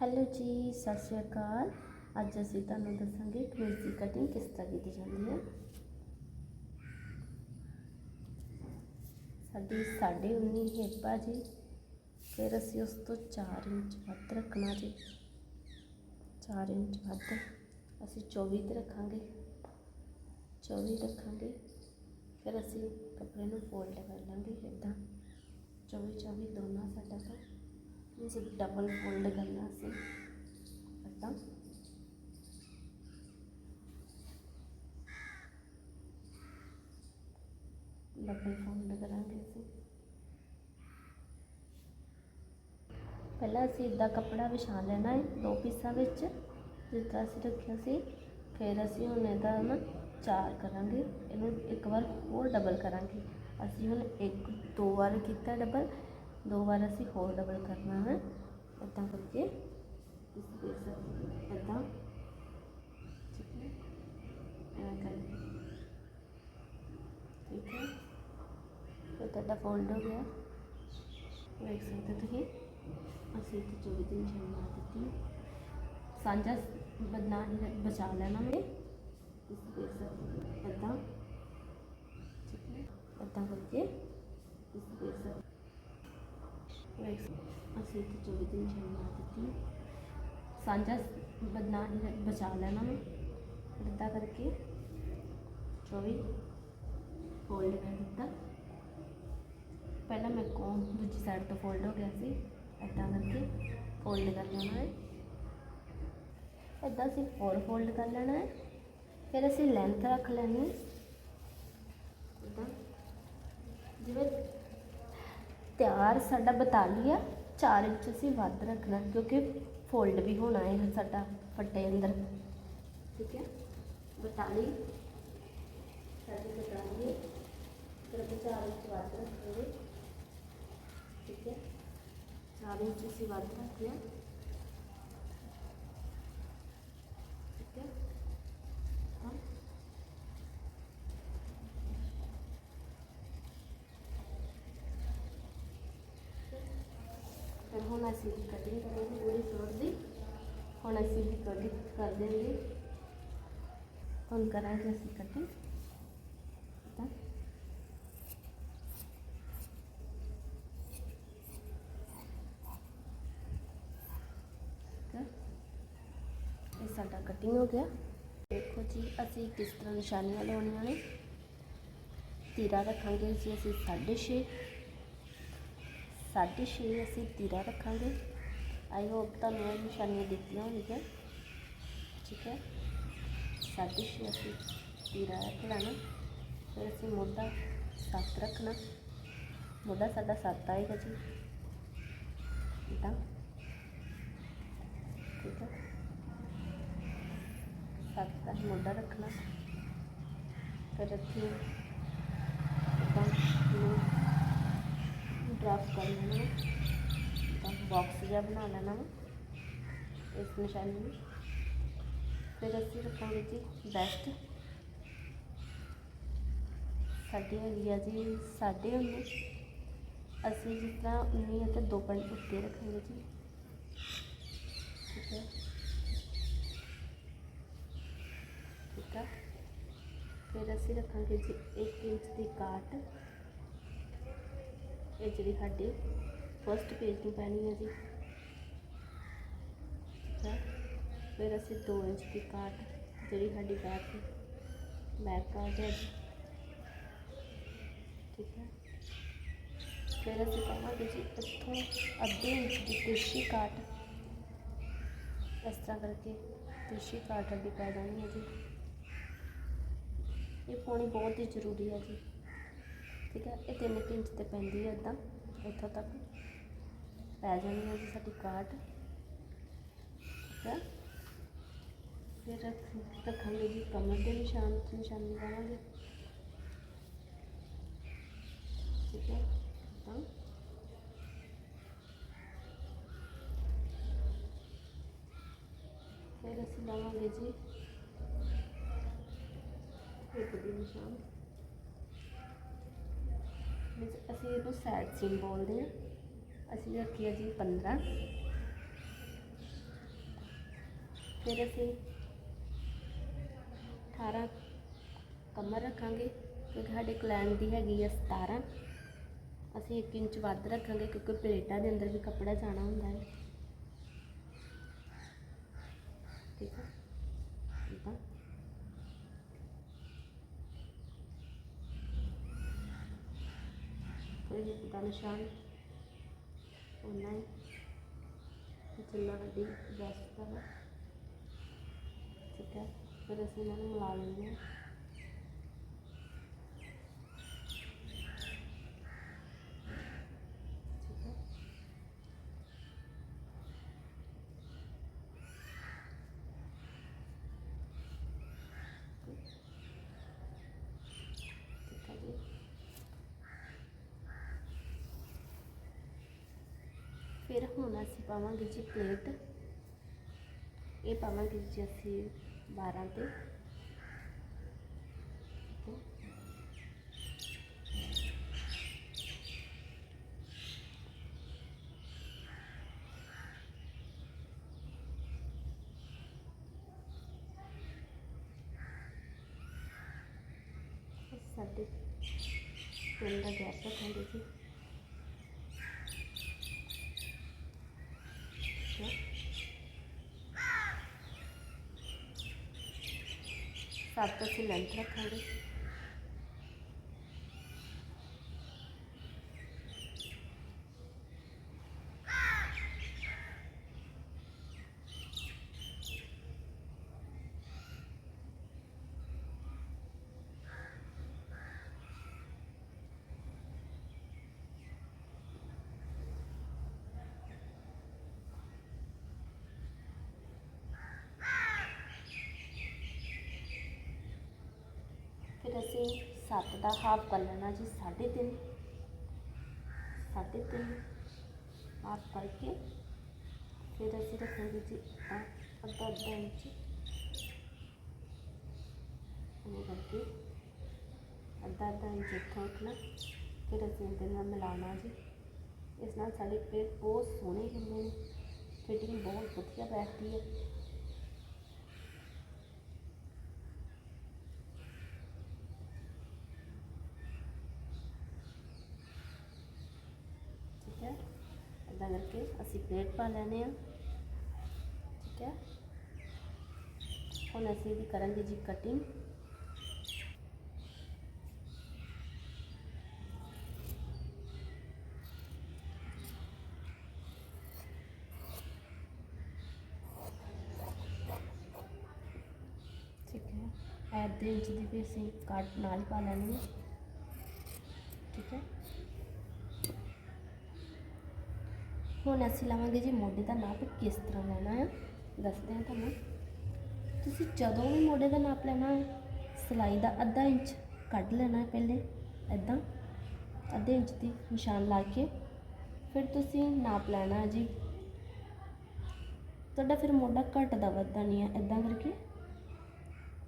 Hello ਜੀ, ਸਤਿ ਸ਼੍ਰੀ ਅਕਾਲ। ਅੱਜ ਅਸੀਂ ਤੁਹਾਨੂੰ ਦੱਸਾਂਗੇ ਕਮੀਜ਼ ਦੀ ਕਟਿੰਗ ਕਿਸ ਤਰ੍ਹਾਂ ਕੀਤੀ ਜਾਂਦੀ ਹੈ। ਸਾਡੀ ਸਾਢੇ 19 ਹਿੱਪ ਆ ਜੀ, ਫਿਰ ਅਸੀਂ ਉਸ ਤੋਂ 4 ਇੰਚ ਵੱਧ ਰੱਖਣਾ ਜੀ। 4 ਇੰਚ ਵੱਧ, ਅਸੀਂ 24 ਤੇ ਰੱਖਾਂਗੇ। 24 ਰੱਖਾਂਗੇ, ਫਿਰ ਅਸੀਂ ਕੱਪੜੇ ਨੂੰ ਫੋਲਡ ਕਰ ਲਾਂਗੇ ਇੱਦਾਂ 24 24 ਦੋਨਾਂ ਸਾਡਾ ਤਾਂ ਇਸ ਡਬਲ ਫੋਲਡ ਕਰਨਾ ਸੀ। ਇੱਦਾਂ ਡਬਲ ਫੋਲਡ ਕਰਾਂਗੇ ਅਸੀਂ। ਪਹਿਲਾਂ ਅਸੀਂ ਇਦਾਂ ਕੱਪੜਾ ਵਿਛਾ ਲੈਣਾ ਹੈ, ਦੋ ਪੀਸਾਂ ਵਿੱਚ, ਜਿਸ ਤਰ੍ਹਾਂ ਅਸੀਂ ਰੱਖਿਆ ਸੀ। ਫਿਰ ਅਸੀਂ ਹੁਣ ਇਹਦਾ ਨਾ ਚਾਰ ਕਰਾਂਗੇ। ਇਹਨੂੰ ਇੱਕ ਵਾਰ ਹੋਰ ਡਬਲ ਕਰਾਂਗੇ। ਅਸੀਂ ਹੁਣ ਇੱਕ, ਦੋ ਵਾਰ ਕੀਤਾ ਡਬਲ ਦੋ ਵਾਰ ਅਸੀਂ ਹੋਰ ਡਬਲ ਕਰਨਾ ਹੈ ਇੱਦਾਂ ਕਰਕੇ ਇਸ ਦੇਖ ਸਕਦੇ ਹੋ ਇੱਦਾਂ ਠੀਕ ਹੈ ਐਵੇਂ ਕਰਕੇ ਠੀਕ ਹੈ ਫਿਰ ਤੁਹਾਡਾ ਫੋਲਡ ਹੋ ਗਿਆ ਵੇਖ ਸਕਦੇ ਹੋ ਤੁਸੀਂ ਅਸੀਂ ਇੱਥੇ ਚੌਵੀ ਦਿਨ ਛੇ ਮਾਰ ਦਿੱਤੀ ਸਾਂਝਾ ਬਦਨਾ ਅਸੀਂ ਇੱਥੇ ਚੌਵੀ ਦਿਨ ਛੇ ਮਾਰ ਦਿੱਤੀ। ਸਾਂਝਾ ਬਦਨਾ ਬਚਾ ਲੈਣਾ ਮੈਂ ਇੱਦਾਂ ਕਰਕੇ 24 ਫੋਲਡ ਕਰ ਦਿੱਤਾ। ਪਹਿਲਾਂ ਮੈਂ ਕੋਲ ਦੂਜੀ ਸਾਈਡ ਤੋਂ ਫੋਲਡ ਹੋ ਗਿਆ ਸੀ। ਇੱਦਾਂ ਕਰਕੇ ਫੋਲਡ ਕਰ ਲੈਣਾ ਹੈ। ਇੱਦਾਂ ਅਸੀਂ ਫੋਰ ਫੋਲਡ ਕਰ ਲੈਣਾ ਹੈ। ਫਿਰ ਅਸੀਂ ਲੈਂਥ ਰੱਖ ਲੈਣੀ ਹੈ। ਇੱਦਾਂ ਜਿਵੇਂ ਤਿਆਰ ਸਾਡਾ 42 ਆ 4 ਇੰਚ ਅਸੀਂ ਵੱਧ ਰੱਖਣਾ, ਕਿਉਂਕਿ ਫੋਲਡ ਵੀ ਹੋਣਾ ਹੈ ਸਾਡਾ ਫੱਟੇ ਅੰਦਰ। ਠੀਕ ਹੈ? 42 ਸਾਡੀ 42 ਹੈ ਫਿਰ ਅਸੀਂ 4 ਇੰਚ ਵੱਧ ਰੱਖਾਂਗੇ। ਠੀਕ ਹੈ? 4 ਇੰਚ ਅਸੀਂ ਵੱਧ ਰੱਖ ਲਿਆ ਠੀਕ ਹੈ ਹਾਂ ਫਿਰ ਹੁਣ ਅਸੀਂ ਦੀ ਕਟਿੰਗ ਕਰਾਂਗੇ ਪੂਰੀ ਫਲੋਰ ਦੀ। ਹੁਣ ਅਸੀਂ ਵੀ ਕਟਿੰਗ ਕਰ ਦੇਂਗੇ ਹੁਣ ਕਰਾਂਗੇ ਅਸੀਂ ਕਟਿੰਗ ਤਾਂ। ਠੀਕ ਹੈ। ਇਹ ਸਾਡਾ ਕਟਿੰਗ ਹੋ ਗਿਆ। ਦੇਖੋ ਜੀ, ਅਸੀਂ ਕਿਸ ਤਰ੍ਹਾਂ ਨਿਸ਼ਾਨੀਆਂ ਲਾਉਣੀਆਂ ਨੇ। ਤੀਰਾ ਰੱਖਾਂਗੇ ਜੀ ਅਸੀਂ 6.5 ਸਾਢੇ ਛੇ ਅਸੀਂ ਤੀਰਾ ਰੱਖਾਂਗੇ। ਆਈ ਹੋਪ ਤੁਹਾਨੂੰ ਇਹ ਨਿਸ਼ਾਨੀਆਂ ਦਿੱਤੀਆਂ ਹੋਣਗੀਆਂ। ਠੀਕ ਹੈ। ਸਾਢੇ ਛੇ ਅਸੀਂ ਤੀਰਾ ਰੱਖ ਲੈਣਾ। ਫਿਰ ਅਸੀਂ ਮੋਢਾ ਸੱਤ ਰੱਖਣਾ। ਮੋਢਾ ਸਾਡਾ ਸੱਤ ਆਏਗਾ ਜੀ। ਇੱਦਾਂ ਠੀਕ ਹੈ। ਸੱਤ ਦਾ ਮੋਢਾ ਰੱਖਣਾ। ਫਿਰ ਅਸੀਂ ਇੱਦਾਂ ਨੂੰ ਡਰਾਫਟ ਕਰ ਲੈਣਾ। ਤਾਂ ਬਾਕਸ ਜਿਹਾ ਬਣਾ ਲੈਣਾ ਇਸ ਨਿਸ਼ਾਨੀ ਨੂੰ। ਫਿਰ ਅਸੀਂ ਰੱਖਾਂਗੇ ਜੀ ਬੈਸਟ ਸਾਡੀ ਹੈਗੀ ਆ ਜੀ ਸਾਢੇ ਉੱਨੀ ਅਸੀਂ ਜਿਸ ਤਰ੍ਹਾਂ ਉੱਨੀ ਅਤੇ ਦੋ ਪੁਆਇੰਟ ਉੱਤੇ ਰੱਖਾਂਗੇ ਜੀ। ਠੀਕ ਹੈ। ਠੀਕ ਹੈ ਫਿਰ ਅਸੀਂ ਰੱਖਾਂਗੇ ਜੀ 1 ਇੰਚ ਦੀ ਕਾਟ। ਇਹ ਜਿਹੜੀ ਸਾਡੀ ਫਸਟ ਪੇਜ ਨੂੰ ਪੈਣੀ ਹੈ ਜੀ। ਫਿਰ ਅਸੀਂ 2 ਇੰਚ ਦੀ ਕਾਟ ਜਿਹੜੀ ਸਾਡੀ ਬੈਕ ਬੈਕ ਕਾਟ ਹੈ ਠੀਕ ਹੈ। ਫਿਰ ਅਸੀਂ ਕਹਾਂਗੇ ਜੀ ਇੱਥੋਂ ਅੱਧੇ ਇੰਚ ਦੀ ਤਿਰਛੀ ਕਾਟ ਇਸ ਤਰ੍ਹਾਂ ਕਰਕੇ ਤਿਰਛੀ ਕਾਟ ਅੱਗੇ ਪੈ ਜਾਣੀ ਹੈ ਜੀ। ਇਹ ਪਾਉਣੀ ਬਹੁਤ ਹੀ ਜ਼ਰੂਰੀ ਹੈ ਜੀ। ਠੀਕ ਹੈ, ਇਹ ਤਿੰਨ ਕੁ ਇੰਚ ਤੇ ਪੈਂਦੀ ਹੈ ਇਦਾਂ ਇੱਥੋਂ ਤੱਕ। ਪੈ ਜਾਣੀ ਹੈ ਜੀ ਸਾਡੀ ਕਾਟ। ਠੀਕ ਹੈ। ਫਿਰ ਰੱਖਾਂਗੇ ਜੀ ਕਮਰ ਦੇ ਨਿਸ਼ਾਨ, ਨਿਸ਼ਾਨੀ ਲਾਵਾਂਗੇ। ਠੀਕ ਹੈ, ਤਾਂ। ਫਿਰ ਅਸੀਂ ਲਾਵਾਂਗੇ ਜੀ ਇੱਕ ਦੀ ਨਿਸ਼ਾਨ। ਅਸੀਂ ਇਹਨੂੰ ਸੈਡ ਸੀਨ ਬੋਲਦੇ ਹਾਂ। ਅਸੀਂ ਰੱਖੀ ਹੈ ਜੀ 15 ਫਿਰ ਅਸੀਂ 18 ਕਮਰ ਰੱਖਾਂਗੇ, ਕਿਉਂਕਿ ਸਾਡੇ ਕਲੈਨ ਦੀ ਹੈਗੀ ਆ 17 ਅਸੀਂ 1 ਇੰਚ ਵੱਧ ਰੱਖਾਂਗੇ, ਕਿਉਂਕਿ ਪਲੇਟਾਂ ਦੇ ਅੰਦਰ ਵੀ ਕੱਪੜਾ ਜਾਣਾ ਹੁੰਦਾ ਹੈ ਠੀਕ ਹੈ ਇਦਾਂ ਫਿਰ ਇਹ ਦਾ ਨਿਸ਼ਾਨ। ਉਹਨਾਂ ਹੀ ਜਿੰਨਾ ਵੱਡੀ ਬੈਸਟ ਦਾ ਠੀਕ ਹੈ, ਫਿਰ ਅਸੀਂ ਇਹਨਾਂ ਨੂੰ ਮਿਲਾ ਲੈਂਦੇ ਹਾਂ ਠੀਕ ਹੈ ਠੀਕ ਹੈ ਜੀ ਫਿਰ ਹੁਣ ਅਸੀਂ ਪਾਵਾਂਗੇ ਜੀ ਪਲੇਟ ਇਹ ਪਾਵਾਂਗੇ ਜੀ ਅਸੀਂ 12 ਤੇ ਠੀਕ ਹੈ। ਸਾਡੇ ਤਿੰਨ ਦਾ ਗੈਪ ਰੱਖਾਂਗੇ ਜੀ ਠੀਕ ਹੈ। ਸੱਤ ਅਸੀਂ ਲੈਂਥ ਅਸੀਂ 7 ਦਾ ਹਾਫ ਕਰ ਲੈਣਾ ਜੀ 3.5 3.5 ਹਾਫ ਕਰਕੇ ਫਿਰ ਅਸੀਂ ਰੱਖਾਂਗੇ ਜੀ ਅੱਧਾ ਅੱਧਾ ਇੰਚ। ਇਹ ਕਰਕੇ ਅੱਧਾ ਅੱਧਾ ਇੰਚ ਇੱਥੋਂ ਰੱਖਣਾ ਫਿਰ ਅਸੀਂ ਇਹਦੇ ਨਾਲ ਮਿਲਾਉਣਾ ਜੀ। ਇਸ ਨਾਲ ਸਾਡੇ ਪੇਟ ਬਹੁਤ ਸੋਹਣੇ ਹੁੰਦੇ ਨੇ। ਫਿਟਿੰਗ ਬਹੁਤ ਵਧੀਆ ਬੈਠਦੀ ਹੈ ਠੀਕ ਹੈ ਇੱਦਾਂ ਕਰਕੇ ਅਸੀਂ ਪਲੇਟ ਪਾ ਲੈਣੇ ਆ ਠੀਕ ਹੈ। ਹੁਣ ਅਸੀਂ ਇਹਦੀ ਕਰਾਂਗੇ ਜੀ ਕਟਿੰਗ ਠੀਕ ਹੈ। ਐਦੇ ਇੰਚ ਦੀ ਵੀ ਅਸੀਂ ਕੱਟ ਨਾਲ ਹੀ ਪਾ ਲੈਣੀ ਹੈ ਠੀਕ ਹੈ ਹੁਣ ਅਸੀਂ ਲਾਵਾਂਗੇ ਜੀ ਮੋਢੇ ਦਾ ਨਾਪ ਕਿਸ ਤਰ੍ਹਾਂ ਲੈਣਾ ਹੈ। ਦੱਸਦੇ ਹਾਂ ਤੁਹਾਨੂੰ। ਤੁਸੀਂ ਜਦੋਂ ਵੀ ਮੋਢੇ ਦਾ ਨਾਪ ਲੈਣਾ ਹੈ, ਸਿਲਾਈ ਦਾ ਅੱਧਾ ਇੰਚ ਕੱਢ ਲੈਣਾ ਹੈ ਪਹਿਲੇ ਐਦਾਂ ਅੱਧੇ ਇੰਚ ਦੀ ਨਿਸ਼ਾਨ ਲਾ ਕੇ। ਫਿਰ ਤੁਸੀਂ ਨਾਪ ਲੈਣਾ ਹੈ ਜੀ। ਤੁਹਾਡਾ ਫਿਰ ਮੋਢਾ ਘਟਦਾ ਵੱਧਦਾ ਨਹੀਂ ਹੈ ਐਦਾਂ ਕਰਕੇ।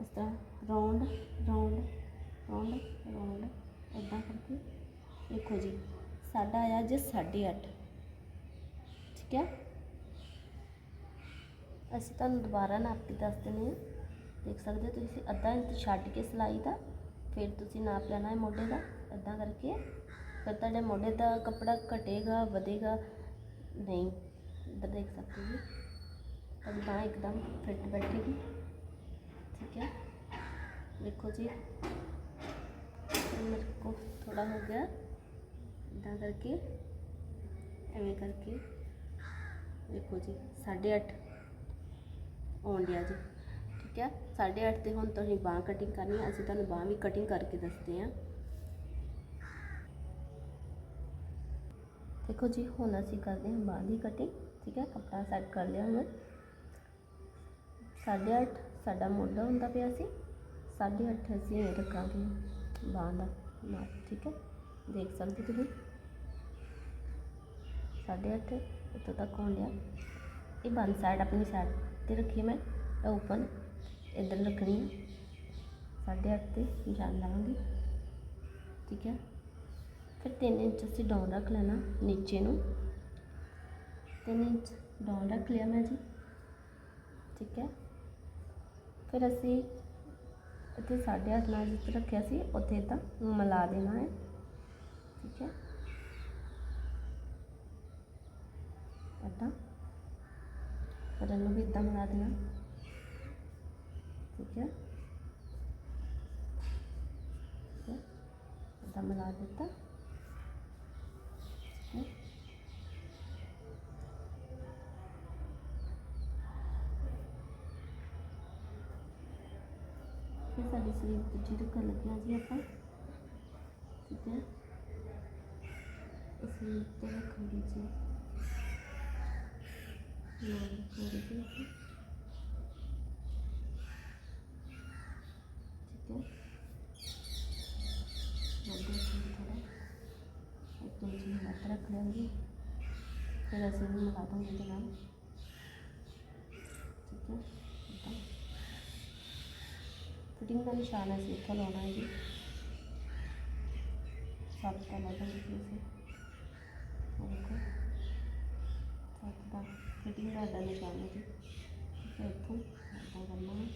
ਇਸ ਤਰ੍ਹਾਂ ਰਾਉਂਡ ਰਾਉਂਡ ਰਾਉਂਡ ਰਾਉਂਡ ਐਦਾਂ ਕਰਕੇ। ਦੇਖੋ ਜੀ, ਸਾਡਾ ਆਇਆ ਜੀ 8.5 ਠੀਕ ਹੈ ਅਸੀਂ ਤੁਹਾਨੂੰ ਦੁਬਾਰਾ ਨਾਪ ਕੇ ਦੱਸ ਦਿੰਦੇ ਹਾਂ ਦੇਖ ਸਕਦੇ ਹੋ ਤੁਸੀਂ ਅੱਧਾ ਇੰਚ ਛੱਡ ਕੇ ਸਿਲਾਈ ਦਾ ਫਿਰ ਤੁਸੀਂ ਨਾਪ ਲੈਣਾ ਹੈ ਮੋਢੇ ਦਾ ਅੱਧਾ ਕਰਕੇ ਫਿਰ ਤੁਹਾਡੇ ਮੋਢੇ ਦਾ ਕੱਪੜਾ ਘਟੇਗਾ ਵਧੇਗਾ ਨਹੀਂ ਇੱਧਰ ਦੇਖ ਸਕਦੇ ਹੋ ਜੀ ਤੁਹਾਡੀ ਬਾਂਹ ਇੱਕਦਮ ਫਿੱਟ ਬੈਠੇਗੀ ठीक है देखो जी ये मेरे को थोड़ा हो गया इदा करके ਐਵੇਂ ਕਰਕੇ ਦੇਖੋ ਜੀ 8.5 ਆਉਣ ਡਿਆ ਜੀ, ਠੀਕ ਹੈ? 8.5 ਤੇ ਹੁਣ ਤੁਸੀਂ ਬਾਂਹ ਕਟਿੰਗ ਕਰਨੀ ਹੈ, ਅਸੀਂ ਤੁਹਾਨੂੰ ਬਾਂਹ ਵੀ ਕਟਿੰਗ ਕਰਕੇ ਦੱਸਦੇ ਹਾਂ। ਦੇਖੋ ਜੀ, ਹੁਣ ਅਸੀਂ ਕਰਦੇ ਹਾਂ ਬਾਂਹ ਦੀ ਕਟਿੰਗ ਠੀਕ ਹੈ? ਕੱਪੜਾ ਸੈੱਟ ਕਰ ਲਿਆ ਹੁਣ। ਸਾਢੇ ਅੱਠ ਸਾਡਾ ਮੋਢਾ ਹੁੰਦਾ ਪਿਆ ਸੀ, ਸਾਢੇ ਅੱਠ ਅਸੀਂ ਇਹ ਰੱਖਾਂਗੇ ਬਾਂਹ ਦਾ ਨਾਪ, ਠੀਕ ਹੈ? ਦੇਖ ਸਕਦੇ ਤੁਸੀਂ? ਸਾਢੇ ਅੱਠ ਇੱਥੋਂ ਤੱਕ ਹੋਣ ਡਿਆ। ਇਹ ਬੰਦ ਸਾਈਡ ਆਪਣੀ ਸਾਈਡ ਤੇ ਰੱਖੀ ਮੈਂ ਇਹ ਓਪਨ ਇੱਧਰ ਰੱਖਣੀ ਹੈ ਸਾਢੇ ਅੱਠ ਤੇ ਨਿਸ਼ਾਨ ਲਾਵਾਂਗੇ ਠੀਕ ਹੈ? ਫਿਰ 3 ਇੰਚ ਅਸੀਂ ਡਾਊਨ ਰੱਖ ਲੈਣਾ ਨੀਚੇ ਨੂੰ। 3 ਇੰਚ ਡਾਊਨ ਰੱਖ ਲਿਆ ਮੈਂ ਜੀ। ਠੀਕ ਹੈ? ਫਿਰ ਅਸੀਂ ਇੱਥੇ ਸਾਡੇ ਹੱਥ ਨਾਲ ਜਿੱਥੇ ਰੱਖਿਆ ਸੀ, ਉੱਥੇ ਤਾਂ ਮਿਲਾ ਦੇਣਾ ਹੈ। ਠੀਕ ਹੈ? ਇਦਾਂ ਫਿਰ ਇਹਨੂੰ ਵੀ ਇਦਾਂ ਮਿਲਾ ਦੇਣਾ ਠੀਕ ਹੈ ਠੀਕ ਹੈ ਇਦਾਂ ਮਿਲਾ ਦਿੱਤਾ ਠੀਕ ਹੈ ਫਿਰ ਸਾਡੀ ਸਲੀਵ ਦੂਜੀ ਰੱਖਣ ਲੱਗਿਆ ਜੀ ਆਪਾਂ ਠੀਕ ਹੈ ਅਸੀਂ ਤੇ ਰੱਖਾਂਗੇ ਜੀ ਨਾਲ ਰੱਖਾਂਗੇ ਜੀ ਅਸੀਂ। ਠੀਕ ਹੈ ਨਾਲ ਦੇਖਾਂਗੇ ਥੋੜਾ ਇੱਕ ਇੰਚ ਨੂੰ ਵੱਧ ਰੱਖ ਲਾਂਗੇ ਫਿਰ ਅਸੀਂ ਇਹਨੂੰ ਮਿਲਾ ਦਾਂਗੇ ਇਹਦੇ ਨਾਲ ਠੀਕ ਹੈ ਇੱਦਾਂ ਫਿਟਿੰਗ ਦਾ ਨਿਸ਼ਾਨ ਅਸੀਂ ਇੱਥੇ ਲਾਉਣਾ ਹੈ ਜੀ ਸਭ ਤੋਂ ਲੱਗਾ ਜੀ ਅਸੀਂ ਉਹ ਦੇਖੋ ਸਭ ਦਾ ਫਿਟਿੰਗ ਦਾ ਦਾ ਨਿਸ਼ਾਨ ਹੈ ਜੀ ਠੀਕ ਹੈ ਇੱਥੋਂ ਇੱਦਾਂ ਕਰਨਾ ਹੈ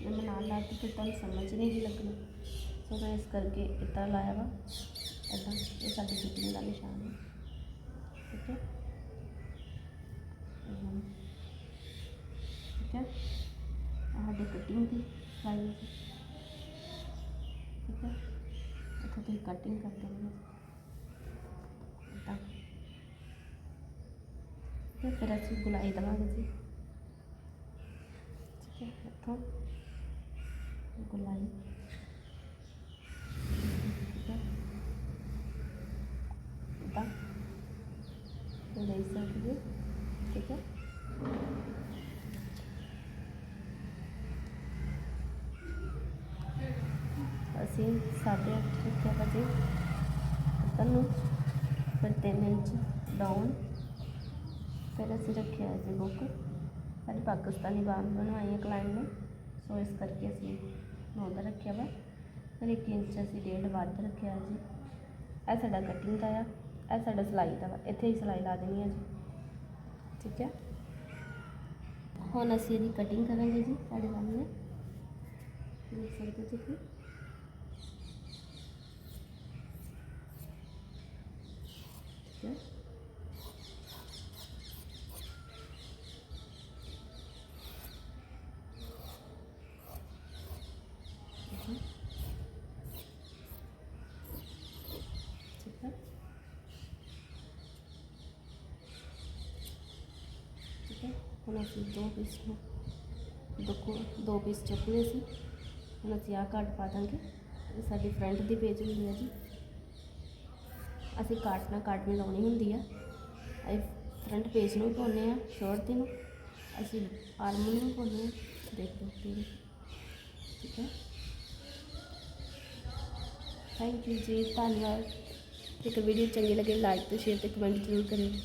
ਇਹ ਮੈਂ ਨਾਲ ਲਾ ਕੇ ਫਿਰ ਤੁਹਾਨੂੰ ਸਮਝ ਨਹੀਂ ਜੀ ਲੱਗਣੀ ਸੋ ਮੈਂ ਇਸ ਕਰਕੇ ਇੱਦਾਂ ਲਾਇਆ ਵਾ ਤੇ ਫਿਰ ਅਸੀਂ ਗੁਲਾਈ ਦੇਵਾਂਗੇ ਜੀ ਠੀਕ ਹੈ ਇੱਥੋਂ ਗੁਲਾਈ ਠੀਕ ਲੈ ਸਕਦੇ ਠੀਕ ਹੈ ਅਸੀਂ ਸਾਢੇ ਅੱਠ ਰੱਖਿਆ ਵਜੇ ਉੱਪਰ ਨੂੰ ਫਿਰ ਤਿੰਨ ਇੰਚ ਡਾਊਨ ਫਿਰ ਅਸੀਂ ਰੱਖਿਆ ਜੀ ਬੁੱਕ। ਸਾਡੀ ਪਾਕਿਸਤਾਨੀ ਬਾਂਹ ਬਣਵਾਈ ਹੈ ਕਲਾਇੰਟ ਨੇ। ਸੋ ਇਸ ਕਰਕੇ ਅਸੀਂ ਉਹਦਾ ਰੱਖਿਆ ਵਾ। ਫਿਰ ਇੱਕ ਇੰਚ ਅਸੀਂ ਡੇਢ ਵੱਧ ਰੱਖਿਆ ਜੀ। ਇਹ ਸਾਡਾ ਕਟਿੰਗ ਦਾ ਆ। ਇਹ ਸਾਡਾ ਸਿਲਾਈ ਦਾ ਵਾ। ਇੱਥੇ ਹੀ ਸਿਲਾਈ ਲਾ ਦੇਣੀ ਹੈ ਜੀ। ਠੀਕ ਹੈ? ਹੁਣ ਅਸੀਂ ਇਹਦੀ ਕਟਿੰਗ ਕਰਾਂਗੇ ਜੀ ਸਾਡੇ ਸਾਹਮਣੇ। ਦੇਖ ਸਕਦੇ ਤੁਸੀਂ। ਹੁਣ ਅਸੀਂ ਦੋ ਪੀਸ ਨੂੰ ਦੋ ਦੋ ਪੀਸ ਚੁੱਕਨੇ ਸੀ। ਹੁਣ ਅਸੀਂ ਆਹ ਕਾਰਡ ਪਾ ਦਾਂਗੇ। ਇਹ ਸਾਡੀ ਫਰੰਟ ਦੀ ਪੇਜ ਹੁੰਦੀ ਹੈ ਜੀ। ਅਸੀਂ ਕਾਟ ਨਾਲ ਕਾਟ ਵੀ ਲਾਉਣੀ ਹੁੰਦੀ ਆ। ਅਸੀਂ ਫਰੰਟ ਪੇਜ ਨੂੰ ਵੀ ਪਾਉਂਦੇ ਆ ਸ਼ੋਰਟ ਦੀ ਨੂੰ। ਅਸੀਂ ਆਰਮ ਨੂੰ ਵੀ ਪਾਉਂਦੇ ਆ। ਦੇਖ ਲਓ ਠੀਕ ਹੈ ਥੈਂਕ ਯੂ ਜੀ। ਧੰਨਵਾਦ। ਜੇਕਰ ਵੀਡੀਓ ਚੰਗੀ ਲੱਗੇ ਲਾਈਕ ਤੇ ਸ਼ੇਅਰ ਤੇ ਕਮੈਂਟ ਜ਼ਰੂਰ ਕਰਿਓ।